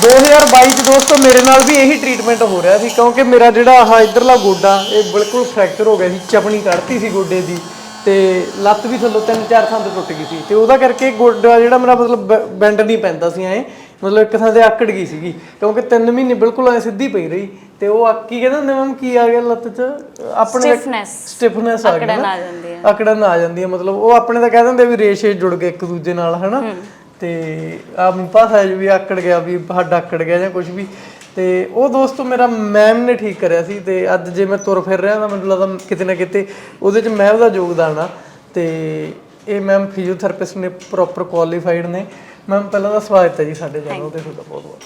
2022 ਚ ਦੋਸਤੋ ਮੇਰੇ ਨਾਲ ਵੀ ਇਹੀ ਟ੍ਰੀਟਮੈਂਟ ਹੋ ਰਿਹਾ ਸੀ ਕਿਉਂਕਿ ਮੇਰਾ ਜਿਹੜਾ ਆਹ ਇਧਰਲਾ ਗੋਡਾ ਇਹ ਬਿਲਕੁਲ ਫ੍ਰੈਕਚਰ ਹੋ ਗਿਆ ਸੀ ਚਪਣੀ ਕੱਢਤੀ ਸੀ ਗੋਡੇ ਦੀ ਤੇ ਲੱਤ ਵੀ ਥੱਲੋਂ ਤਿੰਨ ਚਾਰ ਥਾਂ ਤੇ ਟੁੱਟ ਗਈ ਸੀ ਤੇ ਉਹਦਾ ਕਰਕੇ ਗੋਡਾ ਜਿਹੜਾ ਮੇਰਾ ਮਤਲਬ ਬੈਂਡ ਨਹੀਂ ਪੈਂਦਾ ਸੀ ਐ ਮਤਲਬ ਇੱਕ ਥਾਂ ਤੇ ਆਕੜ ਗਈ ਸੀਗੀ ਕਿਉਂਕਿ 3 ਮਹੀਨੇ ਬਿਲਕੁਲ ਐ ਸਿੱਧੀ ਪਈ ਰਹੀ ਤੇ ਉਹ ਆ- ਕੀ ਕਹਿੰਦੇ ਹੁੰਦੇ ਮੈਮ ਕੀ ਆ ਗਿਆ ਲੱਤ 'ਚ? ਆਪਣੇ. ਸਟਿਫਨੈਸ ਆ ਗਈ ਅਕੜਨ ਆ ਜਾਂਦੀ ਹੈ ਅਕੜਨ ਆ ਜਾਂਦੀ ਹੈ ਮਤਲਬ ਉਹ ਆਪਣੇ ਤਾਂ ਕਹਿ ਦਿੰਦੇ ਵੀ ਰੇਸ਼ੇ ਜੁੜ ਗਏ ਇੱਕ ਦੂਜੇ ਨਾਲ ਹਨਾ? ਤੇ ਆ ਭਾਸ਼ਾ ਜੀ ਵੀ ਆਕੜ ਗਿਆ ਵੀ ਹੱਡ ਆਕੜ ਗਿਆ ਜਾਂ ਕੁਝ ਵੀ। ਤੇ ਉਹ ਦੋਸਤੋ ਮੇਰਾ ਮੈਮ ਨੇ ਠੀਕ ਕਰਿਆ ਸੀ ਤੇ ਅੱਜ ਜੇ ਮੈਂ ਤੁਰ ਫਿਰ ਰਿਹਾ ਤਾਂ ਮੈਨੂੰ ਲੱਗਦਾ ਕਿਤੇ ਨਾ ਕਿਤੇ ਉਹਦੇ ਚ ਮੈਮ ਦਾ ਯੋਗਦਾਨ ਆ। ਤੇ ਇਹ ਮੈਮ ਫਿਜ਼ੀਓਥੈਰੇਪਿਸਟ ਨੇ ਪ੍ਰੋਪਰ ਕੁਆਲੀਫਾਈਡ ਨੇ। ਮੈਮ ਪਹਿਲਾਂ ਦਾ ਸਵਾਗਤ ਹੈ ਜੀ ਸਾਡੇ ਚੈਨਲ ਤੇ ਤੁਹਾਡਾ ਬਹੁਤ ਬਹੁਤ।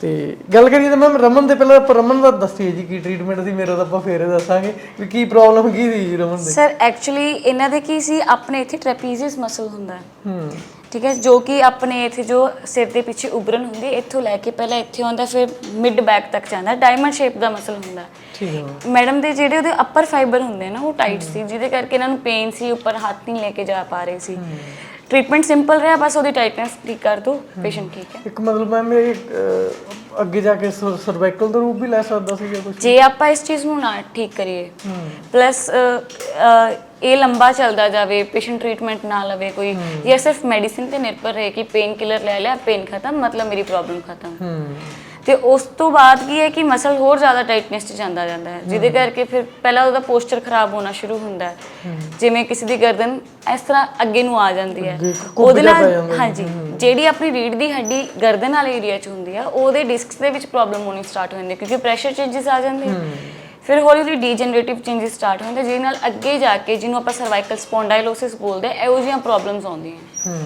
ਤੇ ਗੱਲ ਕਰੀਏ ਤਾਂ ਮੈਮ ਰਮਨ ਦੇ ਪਹਿਲਾਂ ਆਪਾਂ ਰਮਨ ਦਾ ਦੱਸੀਏ ਜੀ ਕੀ ਟ੍ਰੀਟਮੈਂਟ ਸੀ ਮੇਰਾ ਤਾਂ ਆਪਾਂ ਫੇਰੇ ਦੱਸਾਂਗੇ ਵੀ ਕੀ ਪ੍ਰੋਬਲਮ ਕੀ ਸੀ ਰਮਨ ਦੇ। ਸਰ ਐਕਚੁਅਲੀ ਇਹਨਾਂ ਦੇ ਕੀ ਸੀ ਆਪਣੇ ਇੱਥੇ ਟ੍ਰੈਪੀਜ਼ੀਅਸ ਮਸਲ ਹੁੰਦਾ। ਹੈ ਹੂੰ। ਠੀਕ ਹੈ ਜੋ ਕਿ ਆਪਣੇ ਇੱਥੇ ਜੋ ਸਿਰ ਦੇ ਪਿੱਛੇ ਉਭਰਨ ਹੁੰਦੀ ਹੈ ਇੱਥੋਂ ਲੈ ਕੇ ਪਹਿਲਾਂ ਇੱਥੇ ਆਉਂਦਾ ਫਿਰ ਮਿਡ ਬੈਕ ਤੱਕ ਜਾਂਦਾ ਡਾਇਮੰਡ ਸ਼ੇਪ ਦਾ ਮਸਲ ਹੁੰਦਾ। ਠੀਕ ਹੈ। ਮੈਡਮ ਦੇ ਜਿਹੜੇ ਉਹਦੇ ਅੱਪਰ ਫਾਈਬਰ ਹੁੰਦੇ ਨਾ ਉਹ ਟਾਈਟ ਸੀ ਜਿਹਦੇ ਕਰਕੇ ਇਹਨਾਂ ਨੂੰ ਪੇਨ ਸੀ ਉੱਪਰ ਹੱਥ ਨਹੀਂ ਲੈ ਕੇ ਜਾ ਪਾ ਰਹੇ ਸੀ। ਟ੍ਰੀਟਮੈਂਟ ਸਿੰਪਲ ਰਿਹਾ ਬਸ ਉਹਦੀ ਟਾਈਟਨੈਸ ਠੀਕ ਕਰ ਦੋ ਪੇਸ਼ੈਂਟ ਠੀਕ ਹੈ। ਇੱਕ ਮਤਲਬ ਮੈਂ ਇਹ ਅਹ, ਅੱਗੇ ਜਾ ਕੇ ਸਰਵਾਈਕਲ ਦਾ ਰੂਪ ਵੀ ਲੈ ਸਕਦਾ ਸੀ ਜਾਂ ਕੁਝ ਜੇ ਆਪਾਂ ਇਸ ਚੀਜ਼ ਨੂੰ ਨਾ ਠੀਕ ਕਰੀਏ ਪਲੱਸ ਇਹ ਲੰਬਾ ਚੱਲਦਾ ਜਾਵੇ ਪੇਸ਼ੈਂਟ ਟ੍ਰੀਟਮੈਂਟ ਨਾ ਲਵੇ ਕੋਈ ਜਾਂ ਸਿਰਫ ਮੈਡੀਸਿਨ ਤੇ ਨਿਰਭਰ ਰਹੇ ਕਿ ਪੇਨ ਕਿਲਰ ਲੈ ਲਿਆ ਪੇਨ ਖਤਮ ਮਤਲਬ ਮੇਰੀ ਪ੍ਰੋਬਲਮ ਖਤਮ। ਹੂੰ। ਤੇ ਉਸ ਤੋਂ ਬਾਅਦ ਕੀ ਹੈ ਕਿ ਮਸਲ ਹੋਰ ਜ਼ਿਆਦਾ ਟਾਈਟਨੈਸ 'ਚ ਜਾਂਦਾ ਜਾਂਦਾ ਹੈ। ਜਿਹਦੇ ਕਰਕੇ ਫਿਰ ਪਹਿਲਾਂ ਉਹਦਾ ਪੋਸਚਰ ਖਰਾਬ ਹੋਣਾ ਸ਼ੁਰੂ ਹੁੰਦਾ ਹੈ। ਜਿਵੇਂ ਕਿਸੇ ਦੀ ਗਰਦਨ ਇਸ ਤਰ੍ਹਾਂ ਅੱਗੇ ਨੂੰ ਆ ਜਾਂਦੀ ਹੈ। ਉਹਦੇ ਨਾਲ ਹਾਂਜੀ ਜਿਹੜੀ ਆਪਣੀ ਰੀੜ ਦੀ ਹੱਡੀ ਗਰਦਨ ਵਾਲੇ ਏਰੀਆ 'ਚ ਹੁੰਦੀ ਆ ਉਹਦੇ ਡਿਸਕਸ ਦੇ ਵਿੱਚ ਪ੍ਰੋਬਲਮ ਹੋਣੀ ਸਟਾਰਟ ਹੋ ਜਾਂਦੀ ਹੈ ਕਿਉਂਕਿ ਪ੍ਰੈਸ਼ਰ ਚੇਂਜਸ ਆ ਜਾਂਦੇ ਫਿਰ ਹੌਲੀ ਹੌਲੀ ਡੀਜਨਰੇਟਿਵ ਚੇਂਜਸ ਸਟਾਰਟ ਹੁੰਦੇ ਜਿਹਦੇ ਨਾਲ ਅੱਗੇ ਜਾ ਕੇ ਜਿਹਨੂੰ ਆਪਾਂ ਸਰਵਾਈਕਲ ਸਪੌਂਡਾਈਲੋਸਿਸ ਬੋਲਦੇ ਆ ਇਹੋ ਜਿਹੀਆਂ ਪ੍ਰੋਬਲਮਸ ਆਉਂਦੀਆਂ ਹੂੰ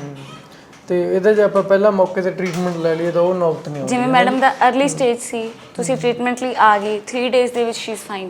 ਤੇ ਇਹਦੇ ਜੇ ਆਪਾਂ ਪਹਿਲਾਂ ਮੌਕੇ ਤੇ ਟ੍ਰੀਟਮੈਂਟ ਲੈ ਲਈਏ ਤਾਂ ਉਹ ਨੌਬਤ ਨਹੀਂ ਆਉਂਦੀ ਜਿਵੇਂ ਮੈਡਮ ਦਾ अर्ਲੀ ਸਟੇਜ ਸੀ। ਤੁਸੀਂ ਟ੍ਰੀਟਮੈਂਟ ਲਈ ਆ ਗਈ 3 ਡੇਜ਼ ਦੇ ਵਿੱਚ ਸ਼ੀ ਇਜ਼ ਫਾਈਨ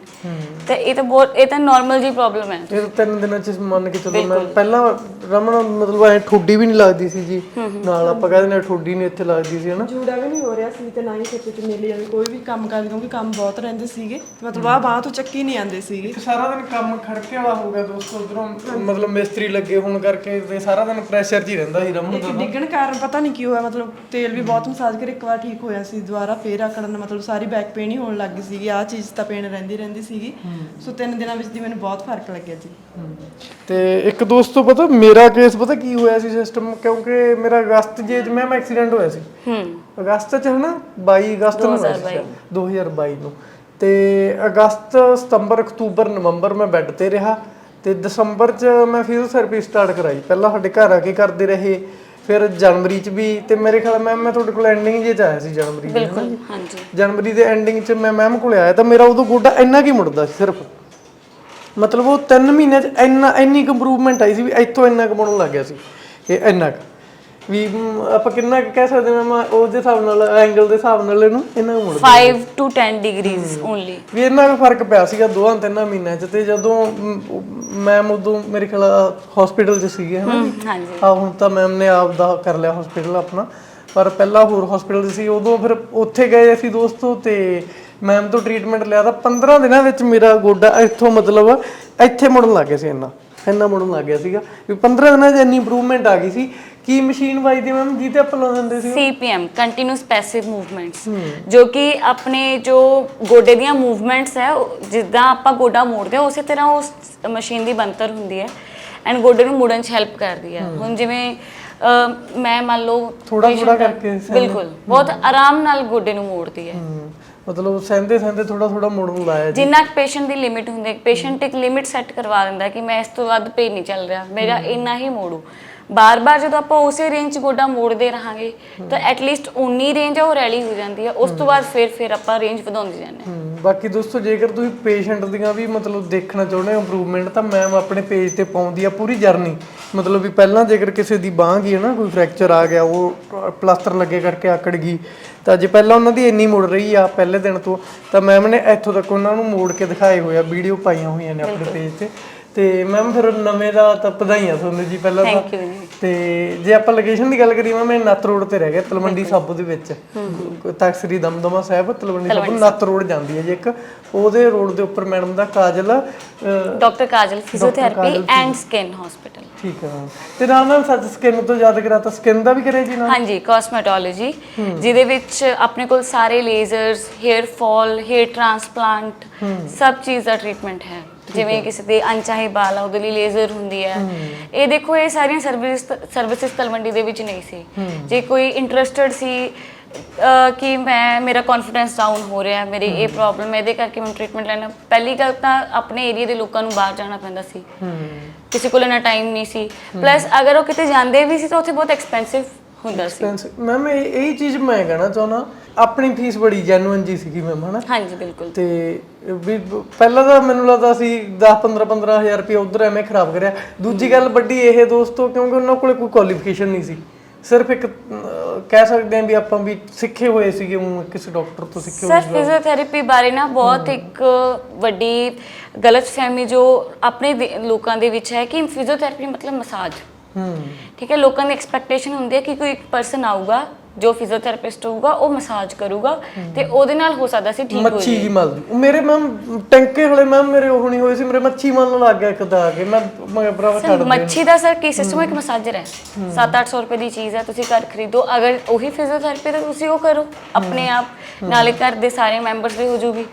ਤੇ ਇਹ ਤਾਂ ਬਹੁਤ ਇਹ ਤਾਂ ਨਾਰਮਲ ਜੀ ਪ੍ਰੋਬਲਮ ਹੈ। ਇਹ ਤਾਂ ਤਿੰਨ ਦਿਨਾਂ ਚ ਮੰਨ ਕੇ ਚੱਲੋ ਮੈਂ ਪਹਿਲਾਂ ਰਮਨ ਮਤਲਬ ਐ ਠੋਡੀ ਵੀ ਨਹੀਂ ਲੱਗਦੀ ਸੀ ਜੀ। ਨਾਲ ਆਪਾਂ ਕਹਿੰਦੇ ਨੇ ਠੋਡੀ ਨਹੀਂ ਇੱਥੇ ਲੱਗਦੀ ਸੀ ਹਨਾ। ਜੂੜਾ ਵੀ ਨਹੀਂ ਹੋ ਰਿਹਾ ਸੀ ਤੇ ਨਾ ਹੀ ਖੇਤ ਚ ਮਿਲ ਜਾਵੇ ਕੋਈ ਵੀ ਕੰਮ ਕਰਦੇ ਕਿਉਂਕਿ ਕੰਮ ਬਹੁਤ ਰਹਿੰਦੇ ਸੀਗੇ। ਮਤਲਬ ਆ ਬਾਹ ਤੋਂ ਚੱਕੀ ਨਹੀਂ ਆਉਂਦੇ ਸੀਗੇ। ਸਾਰਾ ਦਿਨ ਕੰਮ ਖੜਕੇ ਵਾਲਾ ਹੋ ਗਿਆ ਦੋਸਤੋ ਉਧਰੋਂ ਮਤਲਬ ਮਿਸਤਰੀ ਲੱਗੇ ਹੋਣ ਕਰਕੇ ਤੇ ਸਾਰਾ ਦਿਨ ਪ੍ਰੈਸ਼ਰ 'ਚ ਹੀ ਰਹਿੰਦਾ ਸੀ ਰਮਨ ਇੱਕ ਦਾ ਡਿੱਗਣ ਕਾਰਨ ਪਤਾ ਨਹੀਂ ਕੀ ਹੋਇਆ ਮਤਲਬ ਤੇਲ ਵੀ ਬਹੁਤ ਮਸਾਜ ਕਰ ਇੱਕ ਵਾਰ ਠੀਕ ਹੋਇਆ ਸੀ ਦੁਬਾਰਾ ਫੇਰ ਆਕੜਨ ਮਤਲਬ ਸਾਰੀ ਬੈਕ ਪੇਨ ਹੀ ਹੋਣ ਲੱਗ ਗਈ ਸੀਗੀ ਆ ਚੀਜ਼ ਤਾਂ ਪੇਨ ਰਹਿੰਦੀ ਰਹਿੰਦੀ ਸੀਗੀ। ਸੋ ਤਿੰਨ ਦਿਨਾਂ ਵਿੱਚ ਦੀ ਮੈਨੂੰ ਬਹੁਤ ਫ਼ਰਕ ਲੱਗਿਆ ਜੀ। ਤੇ ਇੱਕ ਦੋਸਤੋ ਪਤਾ ਮੇਰਾ ਕੇਸ ਪਤਾ ਕੀ ਹੋਇਆ ਸੀ ਸਿਸਟਮ ਕਿਉਂਕਿ ਮੇਰਾ ਅਗਸਤ ਜੇ ਮੈਮ ਐਕਸੀਡੈਂਟ ਹੋਇਆ ਸੀ। ਹੂੰ। ਅਗਸਤ ਚ ਹਨਾ 22 ਅਗਸਤ ਨੂੰ ਹੋਇਆ ਸੀ। 2022 ਨੂੰ। ਤੇ ਅਗਸਤ ਸਤੰਬਰ ਅਕਤੂਬਰ ਨਵੰਬਰ ਮੈਂ ਬੈੱਡ ਤੇ ਰਿਹਾ। ਤੇ ਦਸੰਬਰ ਚ ਮੈਂ ਫਿਜ਼ੀਓਥੈਰੇਪੀ ਸਟਾਰਟ ਕਰਾਈ। ਪਹਿਲਾਂ ਸਾਡੇ ਘਰ ਆ ਕੇ ਕਰਦੇ ਰਹੇ। ਫਿਰ ਜਨਵਰੀ ਚ ਵੀ ਤੇ ਮੇਰੇ ਖਿਆਲ ਮੈਂ ਮੈਂ ਤੁਹਾਡੇ ਕੋਲ ਐਂਡਿੰਗ ਜੇ ਚ ਆਇਆ ਸੀ ਜਨਵਰੀ ਦੇ ਬਿਲਕੁਲ ਹਾਂਜੀ। ਜਨਵਰੀ ਦੇ ਐਂਡਿੰਗ ਚ ਮੈਂ ਮੈਮ ਕੋਲੇ ਆਇਆ ਤਾਂ ਮੇਰਾ ਉਦੋਂ ਗੋਡਾ ਇੰਨਾ ਕੀ ਮੁੜਦਾ ਸੀ ਸਿਰਫ? ਮਤਲਬ ਉਹ 3 ਮਹੀਨਿਆਂ ਚ ਇੰਨਾ ਇੰਨੀ ਇੰਪਰੂਵਮੈਂਟ ਆਈ ਸੀ ਵੀ ਇੱਥੋਂ ਇੰਨਾ ਕੁ ਮੁੜਨ ਲੱਗ ਗਿਆ ਸੀ ਇਹ ਇੰਨਾ ਕੁ। ਵੀ ਮ, ਆਪਾਂ ਕਿੰਨਾ ਕੁ ਕਹਿ ਸਕਦੇ ਹਾਂ ਮੈਂ ਉਹਦੇ ਹਿਸਾਬ ਨਾਲ ਐਂਗਲ ਦੇ ਹਿਸਾਬ ਨਾਲ ਇਹਨੂੰ ਕੁ ਮੁੜਦਾ 5 ਟੂ 10 ਡਿਗਰੀਜ਼ ਓਨਲੀ ਵੀ ਇੰਨਾ ਕੁ ਫ਼ਰਕ ਪਿਆ ਸੀਗਾ ਦੋਹਾਂ ਤਿੰਨਾਂ ਮਹੀਨਿਆਂ ਚ ਤੇ ਜਦੋਂ ਮੈਮ ਉਦੋਂ ਮੇਰੇ ਖਿਆਲ ਹਸਪੀਟਲ ਚ ਸੀਗੇ ਹਨਾ? ਹਾਂਜੀ। ਆ ਹੁਣ ਤਾਂ ਮੈਮ ਨੇ ਆਪ ਦਾ ਕਰ ਲਿਆ ਹਸਪੀਟਲ ਆਪਣਾ। ਪਰ ਪਹਿਲਾਂ ਹੋਰ ਹਸਪੀਟਲ ਸੀ ਉਦੋਂ ਫਿਰ ਉੱਥੇ ਗਏ ਅਸੀਂ ਦੋਸਤੋ ਤੇ ਮੈਮ ਤੋਂ ਟ੍ਰੀਟਮੈਂਟ ਲਿਆ ਤਾਂ 15 ਦਿਨਾਂ ਵਿੱਚ ਮੇਰਾ ਗੋਡਾ ਇੱਥੋਂ ਮਤਲਬ ਇੱਥੇ ਮੁੜਨ ਲੱਗ ਗਿਆ ਸੀ ਇੰਨਾ। ਇੰਨਾ ਮੁੜਨ ਲੱਗ ਗਿਆ ਸੀਗਾ। ਵੀ 15 ਦਿਨਾਂ 'ਚ ਇੰਨੀ ਇੰਪਰੂਵਮੈਂਟ ਆ ਗਈ ਸੀ ਕੀ ਮਸ਼ੀਨ ਵੱਜਦੀ ਮੈਮ? ਜਿਹਤੇ ਆਪਾਂ ਲਾ ਦਿੰਦੇ ਸੀ। CPM ਕੰਟੀਨਿਊਸ ਪੈਸਿਵ ਮੂਵਮੈਂਟਸ ਜੋ ਕਿ ਆਪਣੇ ਜੋ ਗੋਡੇ ਦੀਆਂ ਮੂਵਮੈਂਟਸ ਹੈ ਜਿੱਦਾਂ ਆਪਾਂ ਗੋਡਾ ਮੋੜਦੇ ਹਾਂ ਉਸੇ ਤਰ੍ਹਾਂ ਉਸ ਮਸ਼ੀਨ ਦੀ ਬਣਤਰ ਹੁੰਦੀ ਹੈ। ਐਂਡ ਗੋਡੇ ਨੂੰ ਮੁੜਨ 'ਚ ਹੈਲਪ ਕਰਦੀ ਹੈ। ਹੁਣ ਜਿਵੇਂ ਅਹ, ਮੈਂ ਮੰਨ ਲਓ ਥੋੜ੍ਹਾ ਹੈ, ਕਰਕੇ ਬਿਲਕੁਲ। ਬਹੁਤ ਆਰਾਮ ਨਾਲ ਗੋਡੇ ਨੂੰ ਮੋੜਦੀ ਹੈ। ਹਮ, ਮਤਲਬ ਸਹਿੰਦੇ ਸਹਿੰਦੇ ਥੋੜਾ ਥੋੜਾ ਮੁੜਨ ਲਾਇਆ ਜੀ। ਜਿੰਨਾ ਪੇਸ਼ੈਂਟ ਦੀ ਲਿਮਿਟ ਹੁੰਦੀ ਹੈ ਪੇਸ਼ੈਂਟ ਇੱਕ ਲਿਮਿਟ ਸੈੱਟ ਕਰਵਾ ਦਿੰਦਾ ਕਿ ਮੈਂ ਇਸ ਤੋਂ ਵੱਧ ਪੇ ਨਹੀਂ ਚੱਲ ਰਿਹਾ ਮੇਰਾ ਇੰਨਾ ਹੀ ਮੋੜੂ। ਬਾਰ-ਬਾਰ ਜਦੋਂ ਆਪਾਂ ਉਸੇ ਰੇਂਜ 'ਚ ਗੋਡਾ ਮੋੜਦੇ ਰਹਾਂਗੇ ਤਾਂ ਐਟਲੀਸਟ ਉਨੀ ਰੇਂਜ ਆ ਉਹ ਰੈਲੀ ਹੋ ਜਾਂਦੀ ਹੈ ਉਸ ਤੋਂ ਬਾਅਦ ਫਿਰ ਫਿਰ ਆਪਾਂ ਰੇਂਜ ਵਧਾਉਂਦੇ ਜਾਂਦੇ ਹਾਂ ਬਾਕੀ ਦੋਸਤੋ ਜੇਕਰ ਤੁਸੀਂ ਪੇਸ਼ੈਂਟ ਦੀਆਂ ਵੀ ਮਤਲਬ ਦੇਖਣਾ ਚਾਹੁੰਦੇ ਹੋ ਇੰਪਰੂਵਮੈਂਟ ਤਾਂ ਮੈਮ ਆਪਣੇ ਪੇਜ ਤੇ ਪਾਉਂਦੀ ਆ ਪੂਰੀ ਜਰਨੀ ਮਤਲਬ ਵੀ ਪਹਿਲਾਂ ਜੇਕਰ ਕਿਸੇ ਦੀ ਬਾਂਹ ਗਈ ਹੈ ਨਾ ਕੋਈ ਫ੍ਰੈਕਚਰ ਆ ਗਿਆ ਉਹ ਪਲਾਸਟਰ ਲੱਗੇ ਕਰਕੇ ਆਕੜ ਗਈ ਤਾਂ ਜੇ ਪਹਿਲਾਂ ਉਹਨਾਂ ਦੀ ਇੰਨੀ ਮੁੜ ਰਹੀ ਆ ਪਹਿਲੇ ਦਿਨ ਤੋਂ ਤਾਂ ਮੈਮ ਨੇ ਇੱਥੋਂ ਤੱਕ ਉਹਨਾਂ ਨੂੰ ਮੋੜ ਕੇ ਦਿਖਾਏ ਹੋਏ ਆ ਵੀਡੀਓ ਪਾਈਆਂ ਹੋਈਆਂ ਨੇ ਆਪਣੇ ਪੇਜ ਤੇ। ਤੇ ਮੈਮ ਫਿਰ ਨਵੇਂ ਦਾ ਤਾਂ ਵਧਾਈਆਂ ਤੁਹਾਨੂੰ ਜੀ ਪਹਿਲਾਂ ਤਾਂ। ਥੈਂਕ ਯੂ ਜੀ। ਤੇ ਜੇ ਆਪਾਂ ਲੋਕੇਸ਼ਨ ਦੀ ਗੱਲ ਕਰੀਏ ਮੈਂ ਨੱਤ ਰੋਡ ਤੇ ਰਹਿ ਗਿਆ ਤਲਵੰਡੀ ਸਾਬੋ ਦੇ ਵਿੱਚ। ਤਖਤ ਸ੍ਰੀ ਦਮਦਮਾ ਸਾਹਿਬ ਤਲਵੰਡੀ ਸਾਬੋ ਨੱਤ ਰੋਡ ਜਾਂਦੀ ਹੈ ਜੀ ਇੱਕ। ਉਹਦੇ ਰੋਡ ਦੇ ਉੱਪਰ ਮੈਡਮ ਦਾ ਕਾਜਲ ਅਹ, doctor Kajal physiotherapy and skin hospital ਠੀਕ ਹੈ ਮੈਮ ਤੇ ਨਾਲ ਨਾਲ ਸੱਚ ਸਕਿਨ ਤੋਂ ਯਾਦ ਕਰਾ ਤਾਂ ਸਕਿਨ ਦਾ ਵੀ ਕਰਿਆ ਜੀ ਨਾਲ? ਹਾਂਜੀ ਕਾਸਮੈਟੋਲੋਜੀ ਜਿਹਦੇ ਵਿੱਚ ਆਪਣੇ ਕੋਲ ਸਾਰੇ lasers hair fall hair transplant ਸਭ ਚੀਜ਼ ਦਾ ਟ੍ਰੀਟਮੈਂਟ ਹੈ। ਜਿਵੇਂ ਕਿਸੇ ਦੇ ਅਣਚਾਹੇ ਵਾਲ ਆ ਉਹਦੇ ਲਈ ਲੇਜ਼ਰ ਹੁੰਦੀ ਹੈ। ਇਹ ਦੇਖੋ ਇਹ ਸਾਰੀਆਂ ਸਰਵਿਸ ਸਰਵਿਸਿਜ਼ ਤਲਵੰਡੀ ਦੇ ਵਿੱਚ ਨਹੀਂ ਸੀ। ਜੇ ਕੋਈ ਇੰਟਰਸਟਿਡ ਸੀ ਕਿ ਮੈਂ ਮੇਰਾ ਕੌਨਫੀਡੈਂਸ ਡਾਊਨ ਹੋ ਰਿਹਾ ਮੇਰੀ ਇਹ ਪ੍ਰੋਬਲਮ ਹੈ ਇਹਦੇ ਕਰਕੇ ਮੈਂ ਟ੍ਰੀਟਮੈਂਟ ਲੈਣਾ ਪਹਿਲੀ ਗੱਲ ਤਾਂ ਆਪਣੇ ਏਰੀਆ ਦੇ ਲੋਕਾਂ ਨੂੰ ਬਾਹਰ ਜਾਣਾ ਪੈਂਦਾ ਸੀ। ਕਿਸੇ ਕੋਲ ਇੰਨਾ ਟਾਈਮ ਨਹੀਂ ਸੀ। ਪਲੱਸ ਅਗਰ ਉਹ ਕਿਤੇ ਜਾਂਦੇ ਵੀ ਸੀ ਤਾਂ ਉੱਥੇ ਬਹੁਤ ਐਕਸਪੈਂਸਿਵ ਹੁੰਦਾ ਸੀ। ਮੈਮ ਇਹ ਇਹ ਚੀਜ਼ ਮੈਂ ਕਹਿਣਾ ਚਾਹੁੰਦਾ ਆਪਣੀ ਫੀਸ ਬੜੀ ਜੈਨੂਇਨ ਜੀ ਸੀਗੀ ਮੈਮ ਹਨਾ? ਹਾਂਜੀ ਬਿਲਕੁਲ। ਤੇ ਵੀ ਬ- ਪਹਿਲਾਂ ਤਾਂ ਮੈਨੂੰ ਲੱਗਦਾ ਸੀ 10 15 15000 ਰੁਪਏ ਉਧਰ ਐਵੇਂ ਖਰਾਬ ਕਰਿਆ। ਦੂਜੀ ਗੱਲ ਵੱਡੀ ਇਹ ਦੋਸਤੋ ਕਿਉਂਕਿ ਉਹਨਾਂ ਕੋਲੇ ਕੋਈ ਕੁਆਲੀਫਿਕੇਸ਼ਨ ਨਹੀਂ ਸੀ। ਸਿਰਫ ਇੱਕ ਅਹ, ਕਹਿ ਸਕਦੇ ਹਾਂ ਵੀ ਆਪਾਂ ਵੀ ਸਿੱਖੇ ਹੋਏ ਸੀਗੇ ਊਂ ਕਿਸੇ ਡਾਕਟਰ ਤੋਂ ਸਿੱਖੇ ਹੋਏ ਸਰ ਫਿਜ਼ੀਓਥੈਰੇਪੀ ਬਾਰੇ ਨਾ ਬਹੁਤ ਇੱਕ ਵੱਡੀ ਗਲਤਫਹਿਮੀ ਜੋ ਆਪਣੇ ਦੇ- ਲੋਕਾਂ ਦੇ ਵਿੱਚ ਹੈ ਕਿ ਫਿਜ਼ੀਓਥੈਰੇਪੀ ਮਤਲਬ ਮਸਾਜ। ਹੂੰ। ਠੀਕ ਹੈ ਲੋਕਾਂ ਦੀ ਐਕਸਪੈਕਟੇਸ਼ਨ ਹੁੰਦੀ ਹੈ ਕਿ ਕੋਈ ਇੱਕ ਪਰਸਨ ਆਊਗਾ ਜੋ ਫਿਜ਼ੀਓਥੈਰੇਪਿਸਟ ਹੋਊਗਾ ਉਹ ਮਸਾਜ ਕਰੂਗਾ ਤੇ ਉਹਦੇ ਨਾਲ ਹੋ ਸਕਦਾ ਸੀ ਠੀਕ ਹੋ ਮੱਛੀ ਜਾਏ ਜੀ ਮਲਦੀ ਉਹ ਮੇਰੇ ਮੈਮ ਟੈਂਕੇ ਹਲੇ ਮੈਮ ਮੇਰੇ ਉਹ ਨਹੀਂ ਹੋਏ ਸੀ ਮੇਰੇ ਮੱਛੀ ਮਲਣ ਲੱਗ ਗਿਆ ਇੱਕ ਆ ਕੇ। ਮੈਂ ਮੈਂ ਭਰਾਵਾ ਛੱਡ ਸਰ ਮੱਛੀ ਦਾ ਸਰ ਕੀ ਸਿਸਟਮ ਇੱਕ ਮਸਾਜਰ ਹੈ। 7-800 ਰੁਪਏ ਦੀ ਚੀਜ਼ ਹੈ ਤੁਸੀਂ ਘਰ ਖਰੀਦੋ। ਅਗਰ ਉਹੀ ਫਿਜ਼ੀਓਥੈਰੇਪੀ ਤਾਂ ਤੁਸੀਂ ਉਹ ਕਰੋ ਆਪਣੇ ਆਪ। ਨਾਲੇ ਘਰ ਦੇ ਸਾਰੇ ਮੈਂਬਰਸ ਦੀ ਹੋ ਜੂਗੀ।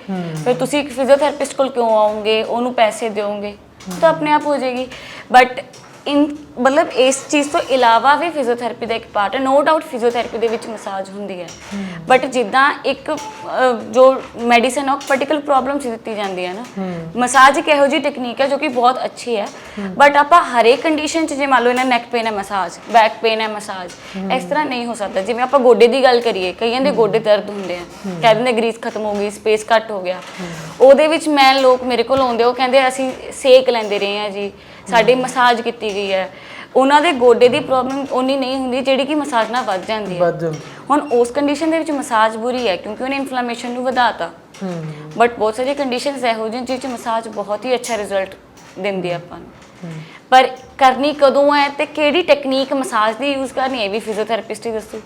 ਫਿਰ ਤੁਸੀਂ ਇੱਕ ਫਿਜ਼ੀਓਥੈਰੇਪਿਸਟ ਕੋਲ ਕਿਉਂ ਆਉਂਗੇ ਉਹਨੂੰ ਪੈਸੇ ਦਿਓਗੇ ਤਾਂ ਆਪਣੇ ਆਪ ਹੋ ਜਾਏਗੀ। ਬਟ ਇਨ ਮਤਲਬ ਇਸ ਚੀਜ਼ ਤੋਂ ਇਲਾਵਾ ਵੀ ਫਿਜ਼ੀਓਥੈਰੇਪੀ ਦਾ ਇੱਕ ਪਾਰਟ ਹੈ। ਨੋ ਡਾਊਟ ਫਿਜ਼ੀਓਥੈਰੇਪੀ ਦੇ ਵਿੱਚ ਮਸਾਜ ਹੁੰਦੀ ਹੈ। ਬਟ ਜਿੱਦਾਂ ਇੱਕ ਅਹ, ਜੋ ਮੈਡੀਸਨ ਉਹ ਪਾਰਟਿਕੂਲਰ ਪ੍ਰੋਬਲਮਸ ਦਿੱਤੀ ਜਾਂਦੀ ਹੈ ਨਾ। ਮਸਾਜ ਇੱਕ ਇਹੋ ਜਿਹੀ ਟੈਕਨੀਕ ਹੈ ਜੋ ਕਿ ਬਹੁਤ ਅੱਛੀ ਹੈ। ਬਟ ਆਪਾਂ ਹਰੇਕ ਕੰਡੀਸ਼ਨ 'ਚ ਜੇ ਮੰਨ ਲਓ ਇਹਨਾਂ ਨੈਕ ਪੇਨ ਹੈ ਮਸਾਜ ਬੈਕ ਪੇਨ ਹੈ ਮਸਾਜ ਇਸ ਤਰ੍ਹਾਂ ਨਹੀਂ ਹੋ ਸਕਦਾ। ਜਿਵੇਂ ਆਪਾਂ ਗੋਡੇ ਦੀ ਗੱਲ ਕਰੀਏ ਕਈਆਂ ਦੇ ਗੋਡੇ ਦਰਦ ਹੁੰਦੇ ਆ। ਕਹਿ ਦਿੰਦੇ ਗਰੀਸ ਖਤਮ ਹੋ ਗਈ ਸਪੇਸ ਘੱਟ ਹੋ ਗਿਆ। ਉਹਦੇ ਵਿੱਚ ਮੈਂ ਲੋਕ ਮੇਰੇ ਕੋਲ ਆਉਂਦੇ ਉਹ ਕਹਿੰਦੇ ਅਸੀਂ ਸੇਕ ਲੈਂਦੇ ਰਹੇ ਆ ਜੀ। ਸਾਡੀ ਮਸਾਜ ਕੀਤੀ ਗਈ ਹੈ। ਉਹਨਾਂ ਦੇ ਗੋਡੇ ਦੀ ਪ੍ਰੋਬਲਮ ਉਨੀ ਨਹੀਂ ਹੁੰਦੀ ਜਿਹੜੀ ਕਿ ਮਸਾਜ ਨਾਲ ਵੱਧ ਜਾਂਦੀ ਹੈ। ਵੱਜ ਜਾਂਦੀ। ਹੁਣ ਉਸ ਕੰਡੀਸ਼ਨ ਦੇ ਵਿੱਚ ਮਸਾਜ ਬੁਰੀ ਹੈ ਕਿਉਂਕਿ ਉਹਨੇ ਇਨਫਲੇਮੇਸ਼ਨ ਨੂੰ ਵਧਾਤਾ। ਹੂੰ। ਬਟ ਬਹੁਤ ਸਾਰੀਆਂ ਕੰਡੀਸ਼ਨਸ ਇਹੋ ਜਿਹੀਆਂ ਜਿਹ 'ਚ ਮਸਾਜ ਬਹੁਤ ਹੀ ਅੱਛਾ ਰਿਜ਼ਲਟ ਦਿੰਦੀ ਹੈ ਆਪਾਂ ਨੂੰ। ਪਰ ਕਰਨੀ ਕਦੋਂ ਹੈ ਤੇ ਕਿਹੜੀ ਟੈਕਨੀਕ ਮਸਾਜ ਦੀ ਯੂਜ਼ ਕਰਨੀ ਹੈ ਵੀ ਫਿਜ਼ੀਓਥੈਰੇਪਿਸਟ ਹੀ ਦੱਸੂ।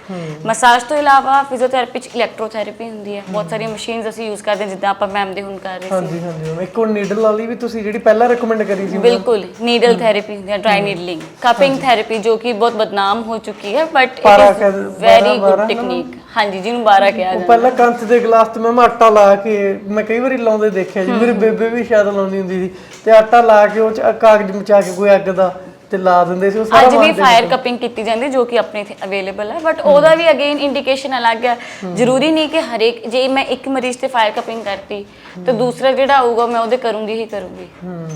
ਮਸਾਜ ਤੋਂ ਇਲਾਵਾ ਫਿਜ਼ੀਓਥੈਰੇਪੀ ਚ ਇਲੈਕਟ੍ਰੋਥੈਰੇਪੀ ਹੁੰਦੀ ਹੈ। ਬਹੁਤ ਸਾਰੀਆਂ ਮਸ਼ੀਨਸ ਅਸੀਂ ਯੂਜ਼ ਕਰਦੇ ਹਾਂ ਜਿੱਦਾਂ ਆਪਾਂ ਮੈਮ ਦੇ ਹੁਣ ਕਰ ਰਹੇ ਸੀ। ਹਾਂਜੀ ਹਾਂਜੀ ਮੈਮ ਇੱਕ ਉਹ ਨੀਡਲ ਵਾਲੀ ਵੀ ਤੁਸੀਂ ਜਿਹੜੀ ਪਹਿਲਾਂ ਰეკਮੈਂਡ ਕਰੀ ਸੀ ਬਿਲਕੁਲ ਨੀਡਲ ਥੈਰੇਪੀ ਹੁੰਦੀ ਹੈ ਡਰਾਈ ਨੀਡਲਿੰਗ ਕਪਿੰਗ ਥੈਰੇਪੀ ਜੋ ਕਿ ਬਹੁਤ ਬਦਨਾਮ ਹੋ ਚੁੱਕੀ ਹੈ but it is very good technique ਹਾਂਜੀ ਜਿਹਨੂੰ 12 ਕਿਹਾ ਉਹ ਜਾਂਦਾ। ਪਹਿਲਾਂ ਕੰਚ ਦੇ ਗਲਾਸ ਤੇ ਮੈਂ ਆਟਾ ਲਾ ਕੇ ਮੈਂ ਕਈ ਵਾਰੀ ਲਾਉਂਦੇ ਦੇਖਿਆ ਜੀ ਮੇਰੀ ਬੇਬੇ ਵੀ ਸ਼ਾਇਦ ਲਾਉਂਦੀ ਹੁੰਦੀ ਸੀ ਤੇ ਆਟਾ ਲਾ ਕੇ ਉਹ ਚ ਕਾਗਜ਼ ਮਚਾ ਕੇ ਕੋਈ ਅੱਗ ਦਾ ਤੇ ਲਾ ਦਿੰਦੇ ਸੀ ਉਹ ਸਾਰਾ ਅੱਜ ਵੀ ਫਾਇਰ ਕਪਿੰਗ ਕੀਤੀ ਜਾਂਦੀ ਜੋ ਕਿ ਆਪਣੇ ਇੱਥੇ ਅਵੇਲੇਬਲ ਹੈ ਬਟ ਉਹਦਾ ਵੀ ਅਗੇਨ ਇੰਡੀਕੇਸ਼ਨ ਅਲੱਗ ਹੈ। ਜ਼ਰੂਰੀ ਨਹੀਂ ਕਿ ਹਰੇਕ ਜੇ ਮੈਂ ਇੱਕ ਮਰੀਜ਼ ਤੇ ਫਾਇਰ ਕਪਿੰਗ ਕਰਤੀ ਤਾਂ ਦੂਸਰਾ ਜਿਹੜਾ ਆਊਗਾ ਮੈਂ ਉਹਦੇ ਕਰੂੰਗੀ ਹੀ ਕਰੂੰਗੀ। ਹੂੰ।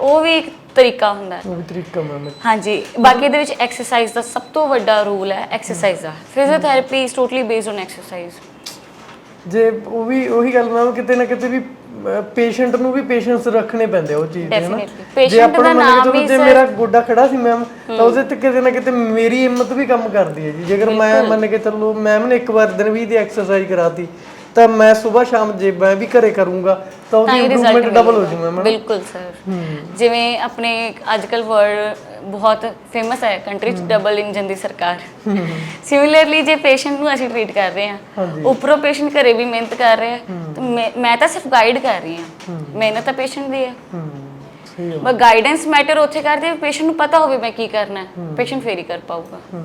ਉਹ ਵੀ ਇੱਕ ਤਰੀਕਾ ਹੁੰਦਾ ਹੈ। ਉਹ ਵੀ ਤਰੀਕਾ ਮੈਮ ਹਾਂਜੀ ਬਾਕੀ ਇਹਦੇ ਵਿੱਚ ਐਕਸਰਸਾਈਜ਼ ਦਾ ਸਭ ਤੋਂ ਵੱਡਾ ਰੂਲ ਹੈ exercise the. Physiotherapy is totally based on exercise ਜੇ ਉਹ ਵੀ ਉਹੀ ਗੱਲ ਮੈਮ ਕਿਤੇ ਨਾ ਕਿਤੇ ਵੀ ਪੇਸ਼ੈਂਟ ਨੂੰ ਵੀ ਪੇਸ਼ੈਂਸ ਰੱਖਣੇ ਪੈਂਦੇ ਆ ਉਹ ਚੀਜ਼ ਦੇ Definitely. Patient ਜੇ ਆਪਾਂ ਦਾ ਨੂੰ ਮੰਨ ਕੇ ਨਾਮ ਚਲੋ ਜੇ ਮੇਰਾ ਗੋਡਾ ਖੜਾ ਸੀ ਮੈਮ ਤਾਂ ਉਹਦੇ ਤੇ ਕਿਤੇ ਨਾ ਕਿਤੇ ਮੇਰੀ ਹਿੰਮਤ ਵੀ ਕੰਮ ਕਰਦੀ ਹੈ ਜੀ। ਜੇਕਰ ਮੈਂ ਮੰਨ ਕੇ ਚੱਲੋ ਮੈਮ ਨੇ ਇੱਕ ਵਾਰ ਦਿਨ ਵੀ ਦੀ ਐਕਸਰਸਾਈਜ਼ ਕਰਾਤੀ ਤਾਂ ਮੈਂ ਸਵੇਰ ਸ਼ਾਮ ਜੇ ਮੈਂ ਵੀ ਘਰੇ ਕਰੂੰਗਾ ਤਾਂ ਉਹਦੀ ਹੀ ਇੰਪਰੂਵਮੈਂਟ ਡਬਲ ਹੋ ਜੂ ਮੈਮ ਬਿਲਕੁਲ ਸਰ ਜਿਵੇਂ ਆਪਣੇ ਅੱਜਕੱਲ ਵਰਡ ਬਹੁਤ ਫੇਮਸ ਹੈ ਕੰਟਰੀ ਚ ਡਬਲ ਇੰਜਨ ਦੀ ਸਰਕਾਰ। ਸਿਮਿਲਰਲੀ ਜੇ ਪੇਸ਼ੈਂਟ ਨੂੰ ਅਸੀਂ ਟ੍ਰੀਟ ਕਰ ਰਹੇ ਹਾਂ ਉੱਪਰੋਂ ਪੇਸ਼ੈਂਟ ਘਰੇ ਵੀ ਮਿਹਨਤ ਕਰ ਰਿਹਾ ਤਾਂ ਮੈਂ- ਤਾਂ ਸਿਰਫ ਗਾਈਡ ਕਰ ਰਹੀ ਹਾਂ। ਮਿਹਨਤ ਤਾਂ ਪੇਸ਼ੈਂਟ ਦੀ ਹੈ। ਹੂੰ ਹੈ ਬਸ ਗਾਈਡੈਂਸ ਮੈਟਰ ਉੱਥੇ ਕਰਦੇ ਪੇਸ਼ੈਂਟ ਨੂੰ ਪਤਾ ਹੋਵੇ ਮੈਂ ਕੀ ਕਰਨਾ ਹੈ। ਪੇਸ਼ੈਂਟ ਫੇਰ ਹੀ ਕਰ ਪਾਊਗਾ। ਹੂੰ।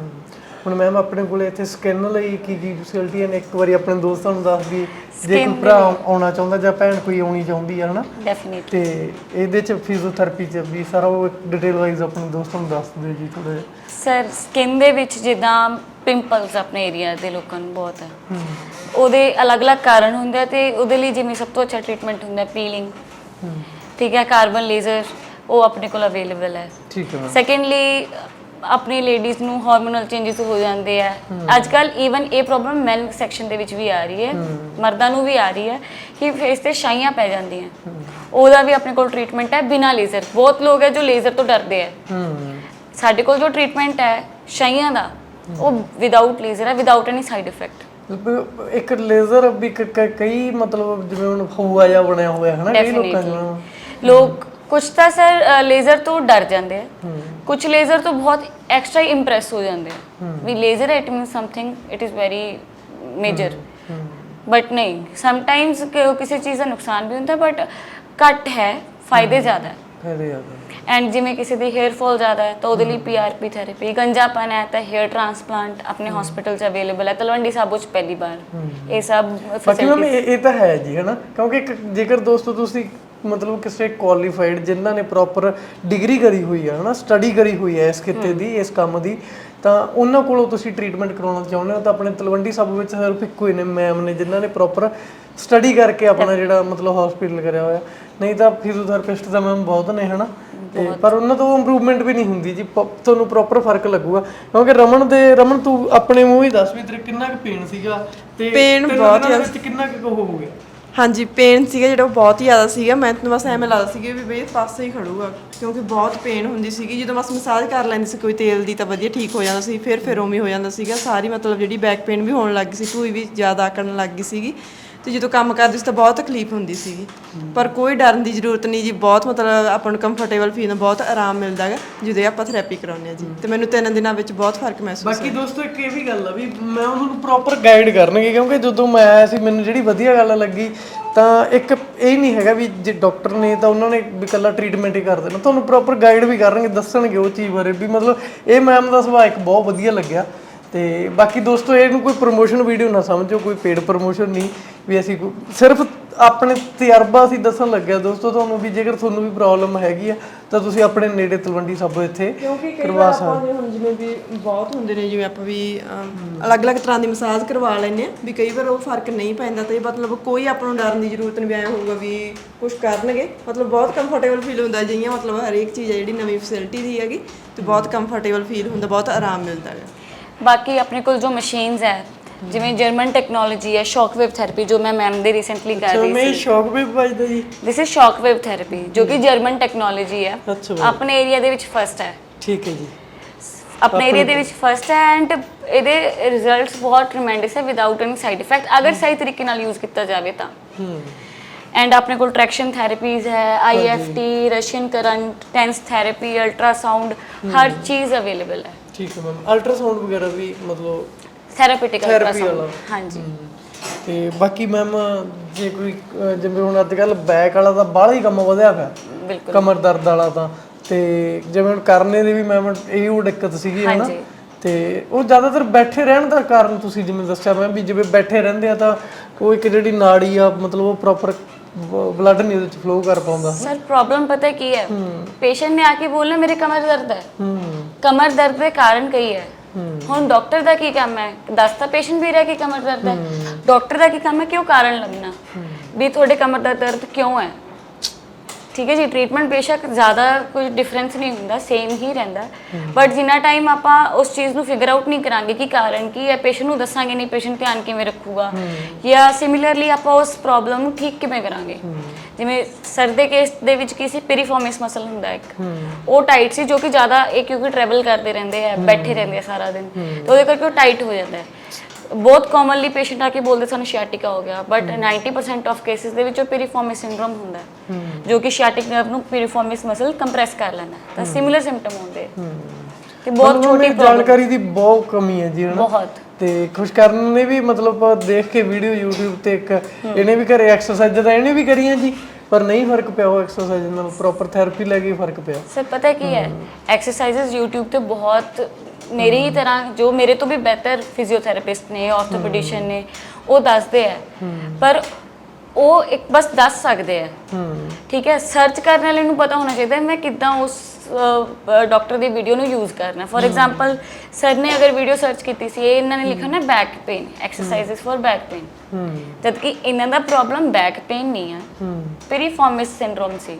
ਹੁਣ ਮੈਮ ਆਪਣੇ ਕੋਲੇ ਇੱਥੇ ਸਕਿਨ ਲਈ ਕੀ ਕੀ ਫੈਸਿਲਿਟੀ ਨੇ ਇੱਕ ਵਾਰੀ ਆਪਣੇ ਦੋਸਤਾਂ ਨੂੰ ਦੱਸ ਦਈਏ ਜੇ ਕੋਈ ਭਰਾ ਆਉਣਾ ਚਾਹੁੰਦਾ ਜਾਂ ਭੈਣ ਕੋਈ ਆਉਣੀ ਚਾਹੁੰਦੀ ਹੈ ਹਨਾ? ਡੈਫੀਨਿਟਲੀ ਤੇ ਇਹਦੇ ਚ ਫਿਜ਼ੀਓਥੈਰੇਪੀ ਚ ਵੀ ਸਾਰਾ ਉਹ ਡਿਟੇਲ ਵਾਈਜ਼ ਆਪਣੇ ਦੋਸਤਾਂ ਨੂੰ ਦੱਸ ਦਿਓ ਜੀ ਥੋੜਾ ਜਿਹਾ। ਸਰ ਸਕਿਨ ਦੇ ਵਿੱਚ ਜਿੱਦਾਂ ਪਿੰਪਲਸ ਆਪਣੇ ਏਰੀਆ ਦੇ ਲੋਕਾਂ ਨੂੰ ਬਹੁਤ ਹੈ। ਉਹਦੇ ਅਲੱਗ-ਅਲੱਗ ਕਾਰਨ ਹੁੰਦੇ ਤੇ ਉਹਦੇ ਲਈ ਜਿਵੇਂ ਸਭ ਤੋਂ ਅੱਛਾ ਟ੍ਰੀਟਮੈਂਟ ਹੁੰਦਾ ਪੀਲਿੰਗ ਠੀਕ ਹੈ ਕਾਰਬਨ ਲੇਜ਼ਰ ਉਹ ਆਪਣੇ ਕੋਲ ਅਵੇਲੇਬਲ ਹੈ। ਠੀਕ ਹੈ ਸੈਕੰਡਲੀ ਆਪਣੀ ਲੇਡੀਜ਼ ਨੂੰ ਹਾਰਮੋਨਲ ਚੇਂਜਸ ਹੋ ਜਾਂਦੇ ਆ। ਅੱਜ ਕੱਲ ਈਵਨ ਇਹ ਪ੍ਰੋਬਲਮ ਮੈਨ ਸੈਕਸ਼ਨ ਦੇ ਵਿੱਚ ਵੀ ਆ ਰਹੀ ਹੈ। ਮਰਦਾਂ ਨੂੰ ਵੀ ਆ ਰਹੀ ਹੈ ਕਿ ਫੇਸ ਤੇ ਛਾਈਆਂ ਪੈ ਜਾਂਦੀਆਂ। ਉਹਦਾ ਵੀ ਆਪਣੇ ਕੋਲ ਟ੍ਰੀਟਮੈਂਟ ਹੈ ਬਿਨਾ ਲੇਜ਼ਰ ਬਹੁਤ ਲੋਕ ਹੈ ਜੋ ਲੇਜ਼ਰ ਤੋਂ ਡਰਦੇ ਆ। ਹੂੰ ਸਾਡੇ ਕੋਲ ਜੋ ਟ੍ਰੀਟਮੈਂਟ ਹੈ ਛਾਈਆਂ ਦਾ ਉਹ ਵਿਦਆਊਟ ਲੇਜ਼ਰ ਹੈ ਵਿਦਆਊਟ ਐਨੀ ਸਾਈਡ ਇਫੈਕਟ ਇੱਕ ਲੇਜ਼ਰ ਵੀ ਕਈ ਮਤਲਬ ਜਿਵੇਂ ਹੁਣ ਫੂਆ ਜਿਹਾ ਬਣਿਆ ਹੋਇਆ ਹਨਾ ਕਈ ਲੋਕਾਂ ਨੂੰ। ਲੋਕ ਕੁਝ ਤਾਂ ਸਰ ਲੇਜ਼ਰ ਤੋਂ ਡਰ ਜਾਂਦੇ ਆ। ਕੁਝ ਲੇਜ਼ਰ ਤੋਂ ਬਹੁਤ ਐਕਸਟਰਾ ਇੰਪ੍ਰੈਸ ਹੋ ਜਾਂਦੇ ਆ। ਵੀ laser it means something it is very major but ਨਹੀਂ ਸਮਟਾਈਮਸ ਕਿਸੇ ਚੀਜ਼ ਦਾ ਨੁਕਸਾਨ ਵੀ ਹੁੰਦਾ ਬਟ ਘੱਟ ਹੈ ਫਾਇਦੇ ਜ਼ਿਆਦਾ। ਹੈ ਫਾਇਦੇ ਜ਼ਿਆਦਾ। ਐਂਡ ਜਿਵੇਂ ਕਿਸੇ ਦੀ ਹੇਅਰ ਫਾਲ ਜ਼ਿਆਦਾ ਹੈ ਤਾਂ ਉਹਦੇ ਲਈ ਪੀਆਰਪੀ ਥੈਰੇਪੀ ਗੰਜਾਪਨ ਹੈ ਤਾਂ ਹੇਅਰ ਟ੍ਰਾਂਸਪਲਾਂਟ ਆਪਣੇ ਹਸਪੀਟਲ 'ਚ ਅਵੇਲੇਬਲ ਹੈ। ਤਲਵੰਡੀ ਸਾਬੋ 'ਚ ਪਹਿਲੀ ਵਾਰ। ਇਹ ਸਭ facilities- ਇਹ ਤਾਂ ਹੈ ਜੀ ਹਨਾ? ਕਿਉਂਕਿ ਜੇਕਰ ਦੋਸਤੋ ਤੁਸੀਂ ਮਤਲਬ ਕਿਸੇ ਕੁਆਲੀਫਾਈਡ ਜਿਨ੍ਹਾਂ ਨੇ ਪ੍ਰੋਪਰ ਡਿਗਰੀ ਕਰੀ ਹੋਈ ਹੈ ਹਨਾ ਸਟੱਡੀ ਕਰੀ ਹੋਈ ਹੈ ਇਸ ਖਿੱਤੇ ਦੀ ਇਸ ਕੰਮ ਦੀ ਤਾਂ ਉਹਨਾਂ ਕੋਲੋਂ ਤੁਸੀਂ ਟ੍ਰੀਟਮੈਂਟ ਕਰਾਉਣਾ ਚਾਹੁੰਦੇ ਹੋ? ਤਾਂ ਆਪਣੇ ਤਲਵੰਡੀ ਸਾਬੋ ਵਿੱਚ ਸਿਰਫ ਇੱਕੋ ਹੀ ਨੇ ਮੈਮ ਨੇ ਜਿਨ੍ਹਾਂ ਨੇ ਪ੍ਰੋਪਰ ਸਟੱਡੀ ਕਰਕੇ ਆਪਣਾ ਜਿਹੜਾ ਮਤਲਬ ਹਸਪੀਟਲ ਕਰਿਆ ਹੋਇਆ। ਨਹੀਂ ਤਾਂ ਫਿਜ਼ੀਓਥੈਰੇਪਿਸਟ ਤਾਂ ਮੈਮ ਬਹੁਤ ਨੇ ਹਨਾ ਤੇ ਪਰ ਉਹਨਾਂ ਤੋਂ ਇੰਪਰੂਵਮੈਂਟ ਵੀ ਨਹੀਂ ਹੁੰਦੀ ਜੀ ਤੁਹਾਨੂੰ ਪ੍ਰੋਪਰ ਫ਼ਰਕ ਲੱਗੂਗਾ। ਕਿਉਂਕਿ ਰਮਨ ਦੇ ਰਮਨ ਤੂੰ ਆਪਣੇ ਮੂੰਹ ਹੀ ਦੱਸ ਵੀ ਤੇਰੇ ਕਿੰਨਾ ਕੁ ਪੇਨ ਸੀਗਾ ਤੇ ਤਿੰਨ ਬਹੁਤ ਵਿੱਚ ਕਿੰਨਾ ਕੁ ਹੋ ਗਿਆ? ਹਾਂਜੀ ਪੇਨ ਸੀਗਾ ਜਿਹੜਾ ਉਹ ਬਹੁਤ ਹੀ ਜ਼ਿਆਦਾ ਸੀਗਾ। ਮੈਂ ਤਾਂ ਬਸ ਐਵੇਂ ਲੱਗਦਾ ਸੀਗਾ ਵੀ ਬਈ ਪਾਸੇ ਹੀ ਖੜੂਗਾ, ਕਿਉਂਕਿ ਬਹੁਤ ਪੇਨ ਹੁੰਦੀ ਸੀਗੀ। ਜਦੋਂ ਬਸ ਮਸਾਜ ਕਰ ਲੈਂਦੀ ਸੀ, ਕੋਈ ਤੇਲ ਦੀ ਤਾਂ ਵਧੀਆ ਠੀਕ ਹੋ ਜਾਂਦਾ ਸੀ ਫਿਰ ਫਿਰ ਉਵੇਂ ਹੋ ਜਾਂਦਾ ਸੀਗਾ। ਸਾਰੀ ਮਤਲਬ ਜਿਹੜੀ ਬੈਕ ਪੇਨ ਵੀ ਹੋਣ ਲੱਗ ਗਈ ਸੀ ਢੂਈ ਵੀ ਜ਼ਿਆਦਾ ਆਕੜਨ ਲੱਗ ਗਈ ਸੀਗੀ। ਤੇ ਜਦੋਂ ਕੰਮ ਕਰਦੀ ਸੀ ਤਾਂ ਬਹੁਤ ਤਕਲੀਫ ਹੁੰਦੀ ਸੀਗੀ। ਪਰ ਕੋਈ ਡਰਨ ਦੀ ਜ਼ਰੂਰਤ ਨਹੀਂ ਜੀ ਬਹੁਤ ਮਤਲਬ ਆਪਾਂ ਨੂੰ ਕੰਫਰਟੇਬਲ ਫੀਲ ਬਹੁਤ ਆਰਾਮ ਮਿਲਦਾ ਹੈ ਜਦੋਂ ਆਪਾਂ ਥੈਰੇਪੀ ਕਰਾਉਂਦੇ ਆ ਜੀ। ਤੇ ਮੈਨੂੰ ਤਿੰਨ ਦਿਨਾਂ ਵਿੱਚ ਬਹੁਤ ਫ਼ਰਕ ਮਹਿਸੂਸ ਬਾਕੀ ਦੋਸਤੋ ਇੱਕ ਇਹ ਵੀ ਗੱਲ ਆ ਵੀ ਮੈਂ ਤੁਹਾਨੂੰ ਪ੍ਰੋਪਰ ਗਾਈਡ ਕਰਨਗੇ ਕਿਉਂਕਿ ਜਦੋਂ ਮੈਂ ਆਇਆ ਸੀ ਮੈਨੂੰ ਜਿਹੜੀ ਵਧੀਆ ਗੱਲ ਲੱਗੀ ਤਾਂ ਇੱਕ ਇਹ ਨਹੀਂ ਹੈਗਾ ਵੀ ਜੇ ਡਾਕਟਰ ਨੇ ਤਾਂ ਉਹਨਾਂ ਨੇ ਵੀ ਇਕੱਲਾ ਟ੍ਰੀਟਮੈਂਟ ਹੀ ਕਰ ਦੇਣਾ। ਤੁਹਾਨੂੰ ਪ੍ਰੋਪਰ ਗਾਈਡ ਵੀ ਕਰਨਗੇ ਦੱਸਣਗੇ ਉਹ ਚੀਜ਼ ਬਾਰੇ ਵੀ। ਮਤਲਬ ਇਹ ਮੈਮ ਦਾ ਸੁਭਾਅ ਇੱਕ ਬਹੁਤ ਵਧੀਆ ਲੱਗਿਆ। ਤੇ ਬਾਕੀ ਦੋਸਤੋ ਇਹਨੂੰ ਕੋਈ ਪ੍ਰੋਮੋਸ਼ਨ ਵੀਡੀਓ ਨਾ ਸਮਝੋ ਕੋਈ ਪੇਡ ਪ੍ਰੋਮੋਸ਼ਨ ਨਹੀਂ ਵੀ ਅਸੀਂ ਕੋਈ- ਸਿਰਫ ਆਪਣੇ ਤਜਰਬਾ ਅਸੀਂ ਦੱਸਣ ਲੱਗਿਆ ਦੋਸਤੋ ਤੁਹਾਨੂੰ ਵੀ ਜੇਕਰ ਤੁਹਾਨੂੰ ਵੀ ਪ੍ਰੋਬਲਮ ਹੈਗੀ ਆ ਤਾਂ ਤੁਸੀਂ ਆਪਣੇ ਨੇੜੇ ਤਲਵੰਡੀ ਸਾਬੋ ਇੱਥੇ ਕਿਉਂਕਿ ਕਈ ਵਾਰ ਆਪਾਂ ਨੇ ਹੁਣ ਜਿਵੇਂ ਵੀ ਬਹੁਤ ਹੁੰਦੇ ਨੇ ਜਿਵੇਂ ਆਪਾਂ ਵੀ ਅਮ, ਅਲੱਗ-ਅਲੱਗ ਤਰ੍ਹਾਂ ਦੀ ਮਸਾਜ ਕਰਵਾ ਲੈਂਦੇ ਆ ਵੀ ਕਈ ਵਾਰ ਉਹ ਫ਼ਰਕ ਨਹੀਂ ਪੈਂਦਾ ਤੇ ਮਤਲਬ ਕੋਈ ਆਪਾਂ ਨੂੰ ਡਰਨ ਦੀ ਜ਼ਰੂਰਤ ਨਹੀਂ ਵੀ ਐਂ ਹੋਊਗਾ ਵੀ ਕੁਝ ਕਰਨਗੇ। ਮਤਲਬ ਬਹੁਤ ਕੰਫਰਟੇਬਲ ਫੀਲ ਹੁੰਦਾ ਜਿਹੀਆਂ ਮਤਲਬ ਹਰੇਕ ਚੀਜ਼ ਹੈ ਜਿਹੜੀ ਨਵੀਂ ਫੈਸਿਲਿਟੀ ਦੀ ਹੈਗੀ ਤੇ ਬਹੁਤ ਕੰਫਰਟੇਬਲ ਫੀਲ ਹੁੰਦਾ ਬਹੁਤ ਆਰਾਮ ਮਿਲਦਾ ਹੈ ਬਾਕੀ ਆਪਣੇ ਕੋਲ ਜੋ ਮਸ਼ੀਨਸ ਹੈ ਜਿਵੇਂ ਜਰਮਨ ਟੈਕਨੋਲੋਜੀ ਹੈ ਸ਼ੌਕ ਵੇਵ ਥੈਰੇਪੀ ਜੋ ਮੈਂ ਮੈਮ ਦੇ ਰੀਸੈਂਟਲੀ ਕਰ ਰਹੀ ਮੈਂ ਸ਼ੌਕ ਵੀ ਵੱਜਦਾ ਜੀ। This is shock wave therapy ਜੋ ਕਿ ਜਰਮਨ ਟੈਕਨੋਲੋਜੀ ਹੈ। ਆਪਣੇ ਏਰੀਆ ਦੇ ਵਿੱਚ ਫਸਟ ਹੈ। ਠੀਕ ਹੈ ਜੀ। ਆਪਣੇ ਏਰੀਆ ਦੇ ਵਿੱਚ ਫਸਟ ਹੈ ਐਂਡ ਇਹਦੇ ਰਿਜ਼ਲਟਸ ਬਹੁਤ ਟ੍ਰਮੈਂਡਸ ਹੈ ਵਿਦਆਊਟ ਐਨੀ ਸਾਈਡ ਇਫੈਕਟ ਅਗਰ ਸਹੀ ਤਰੀਕੇ ਨਾਲ ਯੂਜ਼ ਕੀਤਾ ਜਾਵੇ ਤਾਂ। ਐਂਡ ਆਪਣੇ ਕੋਲ ਟ੍ਰੈਕਸ਼ਨ ਥੈਰੇਪੀਜ਼ ਹੈ IFT Russian current TENS therapy ultrasound ਹਰ ਚੀਜ਼ ਅਵੇਲੇਬਲ ਹੈ। ਠੀਕ ਹੈ ਮੈਮ ਅਲਟਰਾਸਾਊਂਡ ਵਗੈਰਾ ਵੀ ਮਤਲਬ ਥੈਰੇਪੀਟਿਕ Therapy ਅਲਟਰਾਸਾਊਂਡ ਵਾਲਾ। ਹਾਂਜੀ। ਤੇ ਬਾਕੀ ਮੈਮ ਜੇ ਕੋਈ ਅਹ, ਜਿਵੇਂ ਹੁਣ ਅੱਜ ਕੱਲ ਬੈਕ ਵਾਲਾ ਤਾਂ ਬਾਹਲਾ ਹੀ ਕੰਮ ਵਧਿਆ ਪਿਆ। ਬਿਲਕੁਲ। ਕਮਰ ਦਰਦ ਵਾਲਾ ਤਾਂ। ਤੇ ਜਿਵੇਂ ਹੁਣ ਕਰਨੇ ਦੀ ਵੀ ਮੈਮ ਇਹ ਉਹ ਦਿੱਕਤ ਸੀਗੀ ਹਨਾ? ਹਾਂਜੀ। ਤੇ ਉਹ ਜ਼ਿਆਦਾਤਰ ਬੈਠੇ ਰਹਿਣ ਦਾ ਕਾਰਨ ਤੁਸੀਂ ਜਿਵੇਂ ਦੱਸਿਆ ਮੈਂ ਵੀ ਜਿਵੇਂ ਬੈਠੇ ਰਹਿੰਦੇ ਆ ਤਾਂ ਉਹ ਇੱਕ ਜਿਹੜੀ ਨਾੜੀ ਆ ਮਤਲਬ ਉਹ ਪ੍ਰੋਪਰ ਬਲੱਡ ਨਹੀਂ ਉਹਦੇ ਚ ਫਲੋ ਕਰ ਪਾਉਂਦਾ। ਸਰ ਪ੍ਰੋਬਲਮ ਪਤਾ ਕੀ ਹੈ? ਪੇਸ਼ੈਂਟ ਨੇ ਆ ਕੇ ਬੋਲਣਾ ਮੇਰੇ ਕਮਰ ਦਰਦ ਹੈ। ਕਮਰ ਦਰਦ ਦੇ ਕਾਰਨ ਕਈ ਹੈ। ਹੁਣ ਡਾਕਟਰ ਦਾ ਕੀ ਕੰਮ ਹੈ? ਦੱਸ ਤਾਂ ਪੇਸ਼ੈਂਟ ਵੀ ਰਿਹਾ ਕਿ ਕਮਰ ਦਰਦ ਹੈ। ਡਾਕਟਰ ਦਾ ਕੀ ਕੰਮ ਹੈ? ਕਿ ਉਹ ਕਾਰਨ ਲੱਭਣਾ? ਵੀ ਤੁਹਾਡੇ ਕਮਰ ਦਾ ਦਰਦ ਕਿਉਂ ਹੈ? ਠੀਕ ਹੈ ਜੀ ਟ੍ਰੀਟਮੈਂਟ ਬੇਸ਼ੱਕ ਜ਼ਿਆਦਾ ਕੋਈ ਡਿਫਰੈਂਸ ਨਹੀਂ ਹੁੰਦਾ ਸੇਮ ਹੀ ਰਹਿੰਦਾ। ਬਟ ਜਿੰਨਾ ਟਾਈਮ ਆਪਾਂ ਉਸ ਚੀਜ਼ ਨੂੰ ਫਿਗਰ ਆਊਟ ਨਹੀਂ ਕਰਾਂਗੇ ਕਿ ਕਾਰਨ ਕੀ ਹੈ ਪੇਸ਼ੈਂਟ ਨੂੰ ਦੱਸਾਂਗੇ ਨਹੀਂ ਪੇਸ਼ੈਂਟ ਧਿਆਨ ਕਿਵੇਂ ਰੱਖੂਗਾ ਜਾਂ ਸਿਮਿਲਰਲੀ ਆਪਾਂ ਉਸ ਪ੍ਰੋਬਲਮ ਨੂੰ ਠੀਕ ਕਿਵੇਂ ਕਰਾਂਗੇ। ਜਿਵੇਂ ਸਰ ਦੇ ਕੇਸ ਦੇ ਵਿੱਚ ਕੀ ਸੀ ਪੀਰੀਫਾਰਮਿਸ ਮਸਲ ਹੁੰਦਾ ਇੱਕ। ਉਹ ਟਾਈਟ ਸੀ ਜੋ ਕਿ ਜ਼ਿਆਦਾ ਇਹ ਕਿਉਂਕਿ ਟਰੈਵਲ ਕਰਦੇ ਰਹਿੰਦੇ ਆ ਬੈਠੇ ਰਹਿੰਦੇ ਆ ਸਾਰਾ ਦਿਨ। ਤੇ ਉਹਦੇ ਕਰਕੇ ਉਹ ਟਾਈਟ ਹੋ ਜਾਂਦਾ ਹੈ। ਬਹੁਤ ਕਾਮਨਲੀ ਪੇਸ਼ੈਂਟ ਆ ਕੇ ਬੋਲਦੇ ਸਾਨੂੰ ਸ਼ਿਆਟਿਕਾ ਹੋ ਗਿਆ ਬਟ 90% ਆਫ ਕੇਸਿਸ ਦੇ ਵਿੱਚ ਉਹ ਪੀਰੀਫਾਰਮਿਸ ਸਿੰਡਰੋਮ ਹੁੰਦਾ ਹੈ। ਜੋ ਕਿ ਸ਼ਿਆਟਿਕ ਨਰਵ ਨੂੰ ਪੀਰੀਫਾਰਮਿਸ ਮਸਲ ਕੰਪਰੈਸ ਕਰ ਲੈਂਦਾ। ਤਾਂ ਸਿਮਿਲਰ ਸਿੰਪਟਮ ਹੁੰਦੇ। ਤੇ ਬਹੁਤ ਛੋਟੀ ਜਾਣਕਾਰੀ ਦੀ ਬਹੁਤ ਕਮੀ ਹੈ ਜੀ ਹਨਾ ਬਹੁਤ। ਤੇ ਖੁਸ਼ਕਰਨ ਨੇ ਵੀ ਮਤਲਬ ਦੇਖ ਕੇ ਵੀਡੀਓ YouTube ਤੇ ਇੱਕ ਇਹਨੇ ਵੀ ਘਰੇ ਐਕਸਰਸਾਈਜ਼ ਤਾਂ ਇਹਨੇ ਵੀ ਕਰੀਆਂ ਜੀ ਪਰ ਨਹੀਂ ਫ਼ਰਕ ਪਿਆ ਉਹ ਐਕਸਰਸਾਈਜ਼ ਨਾਲ। ਪ੍ਰੋਪਰ ਥੈਰੇਪੀ ਲੈ ਕੇ ਫ਼ਰਕ ਪਿਆ। ਸਰ ਪਤਾ ਕੀ ਹੈ? ਐਕਸਰਸਾਈਜ਼ਸ YouTube ਤੇ ਬਹੁਤ ਮੇਰੀ ਹੀ ਤਰ੍ਹਾਂ ਜੋ ਮੇਰੇ ਤੋਂ ਵੀ ਬਿਹਤਰ ਫਿਜ਼ੀਓਥੈਰੇਪਿਸਟ ਨੇ ਆਰਥੋਪੈਡਿਸ਼ਨ ਨੇ ਉਹ ਦੱਸਦੇ ਆ। ਪਰ ਉਹ ਇੱਕ ਬਸ ਦੱਸ ਸਕਦੇ ਆ। ਠੀਕ ਹੈ ਸਰਚ ਕਰਨ ਵਾਲੇ ਨੂੰ ਪਤਾ ਹੋਣਾ ਚਾਹੀਦਾ ਮੈਂ ਕਿੱਦਾਂ ਉਸ ਡਾਕਟਰ ਦੀ ਵੀਡੀਓ ਨੂੰ ਯੂਜ਼ ਕਰਨਾ ਫੋਰ ਐਗਜ਼ਾਮਪਲ ਸਰ ਨੇ ਅਗਰ ਵੀਡੀਓ ਸਰਚ ਕੀਤੀ ਸੀ ਇਹ ਇਹਨਾਂ ਨੇ ਲਿਖਿਆ ਨਾ back pain exercises for back pain ਜਦ ਕਿ ਇਹਨਾਂ ਦਾ ਪ੍ਰੋਬਲਮ ਬੈਕ ਪੇਨ ਨਹੀਂ ਹੈ। ਪੀਰੀਫਾਰਮਿਸ ਸਿੰਡਰੋਮ ਸੀ।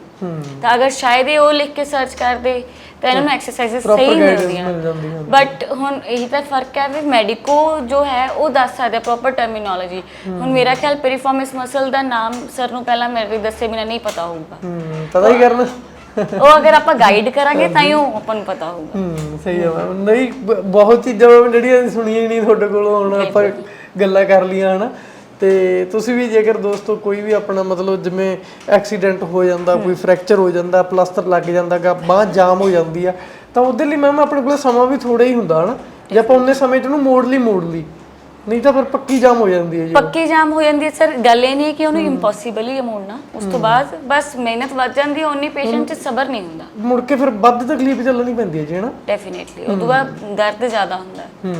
ਤਾਂ ਅਗਰ ਸ਼ਾਇਦ ਇਹ ਉਹ ਲਿਖ ਕੇ ਸਰਚ ਕਰਦੇ ਤਾਂ ਇਹਨਾਂ ਨੂੰ ਐਕਸਰਸਾਈਜ਼ਸ Proper ਸਹੀ guidance ਮਿਲਦੀਆਂ। ਬਟ ਹੁਣ ਇਹੀ ਤਾਂ ਫ਼ਰਕ ਹੈ ਵੀ ਮੈਡੀਕੋ ਜੋ ਹੈ ਉਹ ਦੱਸ ਸਕਦਾ ਪ੍ਰੋਪਰ ਟਰਮੀਨੋਲੋਜੀ ਹੁਣ ਮੇਰਾ ਖਿਆਲ ਪੀਰੀਫਾਰਮਿਸ ਮਸਲ ਦਾ ਨਾਮ ਸਰ ਨੂੰ ਪਹਿਲਾਂ ਮੇਰੇ ਦੱਸੇ ਬਿਨਾ ਨਹੀਂ ਪਤਾ ਹੋਊਗਾ। ਹੂੰ ਪਤਾ ਹੀ ਕਰਨਾ। ਉਹ ਅਗਰ ਆਪਾਂ ਗਾਈਡ ਕਰਾਂਗੇ ਤਾਂ ਹੀ ਉਹ ਆਪਾਂ ਨੂੰ ਪਤਾ ਹੋਊਗਾ। ਹੂੰ ਸਹੀ ਹੈ ਮੈਮ। ਨਹੀਂ ਬ- ਬਹੁਤ ਚੀਜ਼ਾਂ ਮੈਮ ਜਿਹੜੀਆਂ ਸੁਣੀਆਂ ਹੀ ਨਹੀਂ ਤੁਹਾਡੇ ਕੋਲੋਂ ਹੁਣ ਆਪਾਂ ਗੱਲਾਂ ਕਰ ਲੀਆਂ ਹਨਾ? ਤੇ ਤੁਸੀਂ ਵੀ ਜੇਕਰ ਦੋਸਤੋ ਕੋਈ ਵੀ ਆਪਣਾ ਮਤਲਬ ਜਿਵੇਂ ਐਕਸੀਡੈਂਟ ਹੋ ਜਾਂਦਾ, ਕੋਈ ਫ੍ਰੈਕਚਰ ਹੋ ਜਾਂਦਾ, ਪਲਾਸਟਰ ਲੱਗ ਜਾਂਦਾ ਗਾ, ਬਾਂਹ ਜਾਮ ਹੋ ਜਾਂਦੀ ਆ, ਤਾਂ ਉਹਦੇ ਲਈ ਮੈਮ ਆਪਣੇ ਕੋਲ ਸਮਾਂ ਵੀ ਥੋੜਾ ਹੀ ਹੁੰਦਾ ਹਨਾ, ਜੇ ਆਪਾਂ ਉਹਨੇ ਸਮੇਂ ਚ ਉਹਨੂੰ ਮੋੜ ਲਈ ਮੋੜ ਲਈ। ਨਹੀਂ ਤਾਂ ਫਿਰ ਪੱਕੀ ਜਾਮ ਹੋ ਜਾਂਦੀ ਹੈ ਜੀ ਪੱਕੀ ਜਾਮ ਹੋ ਜਾਂਦੀ ਹੈ ਸਰ ਗੱਲ ਇਹ ਨਹੀਂ ਹੈ ਕਿ ਉਹਨੂੰ ਇੰਪੋਸੀਬਲ ਹੀ ਹੈ ਮੋੜਨਾ ਉਸ ਤੋਂ ਬਾਅਦ ਬਸ ਮਿਹਨਤ ਵੱਧ ਜਾਂਦੀ ਹੈ ਉਨੀ ਪੇਸ਼ੈਂਟ 'ਚ ਸਬਰ ਨਹੀਂ ਹੁੰਦਾ। ਮੁੜ ਕੇ ਫਿਰ ਵੱਧ ਤਕਲੀਫ ਚੱਲਣੀ ਪੈਂਦੀ ਹੈ ਜੀ ਹਨਾ? ਡੈਫੀਨਿਟਲੀ ਤੋਂ ਬਾਅਦ ਦਰਦ ਜ਼ਿਆਦਾ ਹੁੰਦਾ। ਹੈ। ਹੂੰ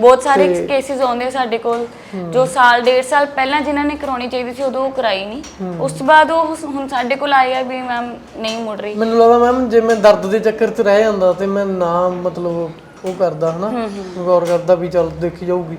ਬਹੁਤ ਸਾਰੇ ਕੇਸਿਸ ਆਉਂਦੇ ਆ ਸਾਡੇ ਕੋਲ ਜੋ ਸਾਲ ਡੇਢ ਸਾਲ ਪਹਿਲਾਂ ਜਿਨ੍ਹਾਂ ਨੇ ਕਰਾਉਣੀ ਚਾਹੀਦੀ ਸੀ ਉਦੋਂ ਉਹ ਕਰਾਈ ਨਹੀਂ। ਉਸ ਤੋਂ ਬਾਅਦ ਉਹ ਹੁਣ ਸਾਡੇ ਕੋਲ ਆਏ ਆ ਵੀ ਮੈਮ ਨਹੀਂ ਮੁੜ ਰਹੀ। ਮੈਨੂੰ ਲੱਗਦਾ ਮੈਮ ਜੇ ਮੈਂ ਦਰਦ ਦੇ ਚੱਕਰ 'ਚ ਰਹਿ ਜਾਂਦਾ ਤੇ ਮੈਂ ਨਾ ਮਤਲਬ ਉਹ ਕਰਦਾ ਹਨਾ? ਗੌਰ ਕਰਦਾ ਵੀ ਚੱਲ ਦੇਖੀ ਜਾਊਗੀ।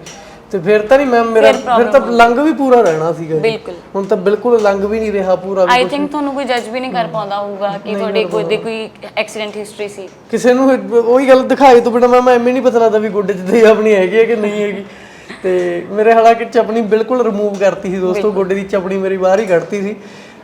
ਤੇ ਫਿਰ ਤਾਂ ਨਹੀਂ ਮੈਮ ਮੇਰਾ ਫਿਰ ਤਾਂ ਲੰਗ ਵੀ ਪੂਰਾ ਰਹਿਣਾ ਸੀਗਾ। ਬਿਲਕੁਲ। ਹੁਣ ਤਾਂ ਬਿਲਕੁਲ ਲੰਗ ਵੀ ਨਹੀਂ ਰਿਹਾ ਪੂਰਾ ਆਈ ਥਿੰਕ ਤੁਹਾਨੂੰ ਕੋਈ ਜੱਜ ਵੀ ਨਹੀਂ ਕਰ ਪਾਉਂਦਾ ਹੋਊਗਾ ਕਿ ਤੁਹਾਡੇ ਕੋਈ ਦੀ ਕੋਈ ਐਕਸੀਡੈਂਟ ਹਿਸਟਰੀ ਸੀ। ਕਿਸੇ ਨੂੰ ਉਹੀ ਗੱਲ ਦਿਖਾਏ ਤੋਂ ਬਿਨਾ ਮੈਂ ਐਵੇਂ ਨਹੀਂ ਪਤਾ ਲੱਗਦਾ ਵੀ ਗੋਡੇ 'ਚ ਤੇ ਆਪਣੀ ਹੈਗੀ ਹੈ ਕਿ ਨਹੀਂ ਹੈਗੀ। ਤੇ ਮੇਰੇ ਹਾਲਾਂਕਿ ਚਪਣੀ ਬਿਲਕੁਲ ਰਿਮੂਵ ਕਰਤੀ ਸੀ ਦੋਸਤੋ ਗੋਡੇ ਦੀ ਚਪਣੀ ਮੇਰੀ ਬਾਹਰ ਹੀ ਕੱਢਤੀ ਸੀ।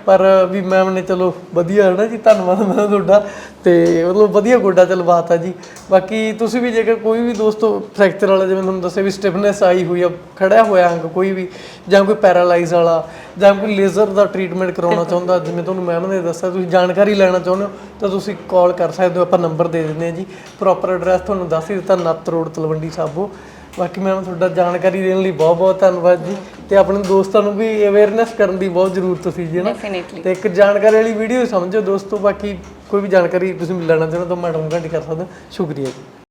ਪਰ ਵੀ ਮੈਮ ਨੇ ਚਲੋ ਵਧੀਆ ਹੈ ਨਾ ਜੀ, ਧੰਨਵਾਦ ਮੈਂ ਤੁਹਾਡਾ ਤੇ ਮਤਲਬ ਵਧੀਆ ਗੋਡਾ ਚਲਵਾਤਾ ਜੀ। ਬਾਕੀ ਤੁਸੀਂ ਵੀ ਜੇਕਰ ਕੋਈ ਵੀ ਦੋਸਤੋ ਫ੍ਰੈਕਚਰ ਵਾਲਾ ਜਿਵੇਂ ਤੁਹਾਨੂੰ ਦੱਸਿਆ ਵੀ ਸਟਿਫਨੈਸ ਆਈ ਹੋਈ ਆ, ਖੜਿਆ ਹੋਇਆ ਅੰਗ ਕੋਈ ਵੀ, ਜਾਂ ਕੋਈ ਪੈਰਾਲਾਈਜ਼ ਵਾਲਾ, ਜਾਂ ਕੋਈ ਲੇਜ਼ਰ ਦਾ ਟ੍ਰੀਟਮੈਂਟ ਕਰਾਉਣਾ ਚਾਹੁੰਦਾ, ਜਿਵੇਂ ਤੁਹਾਨੂੰ ਮੈਮ ਨੇ ਦੱਸਿਆ, ਤੁਸੀਂ ਜਾਣਕਾਰੀ ਲੈਣਾ ਚਾਹੁੰਦੇ ਹੋ, ਤਾਂ ਤੁਸੀਂ ਕਾਲ ਕਰ ਸਕਦੇ ਹੋ, ਆਪਾਂ ਨੰਬਰ ਦੇ ਦਿੰਦੇ ਹਾਂ ਜੀ। ਪ੍ਰੋਪਰ ਐਡਰੈਸ ਤੁਹਾਨੂੰ ਦੱਸ ਹੀ ਦਿੱਤਾ ਨੱਤ ਰੋਡ ਤਲਵੰਡੀ ਸਾਬੋ। ਬਾਕੀ ਮੈਮ ਤੁਹਾਡਾ ਜਾਣਕਾਰੀ ਦੇਣ ਲਈ ਬਹੁਤ ਬਹੁਤ ਧੰਨਵਾਦ ਜੀ। ਤੇ ਆਪਣੇ ਦੋਸਤਾਂ ਨੂੰ ਵੀ ਅਵੇਅਰਨੈਸ ਕਰਨ ਦੀ ਬਹੁਤ ਜ਼ਰੂਰਤ ਸੀ ਜੀ ਨਾ? ਡੈਫੀਨਿਟਲੀ ਤੇ ਇੱਕ ਜਾਣਕਾਰੀ ਵਾਲੀ ਵੀਡੀਓ ਸਮਝੋ ਦੋਸਤੋ ਬਾਕੀ ਕੋਈ ਵੀ ਜਾਣਕਾਰੀ ਤੁਸੀਂ ਲੈਣਾ ਚਾਹੁੰਦੇ ਹੋ ਤਾਂ ਮੈਡਮ ਘੰਟੀ ਕਰ ਸਕਦੇ। ਹੋ ਸ਼ੁਕਰੀਆ ਜੀ।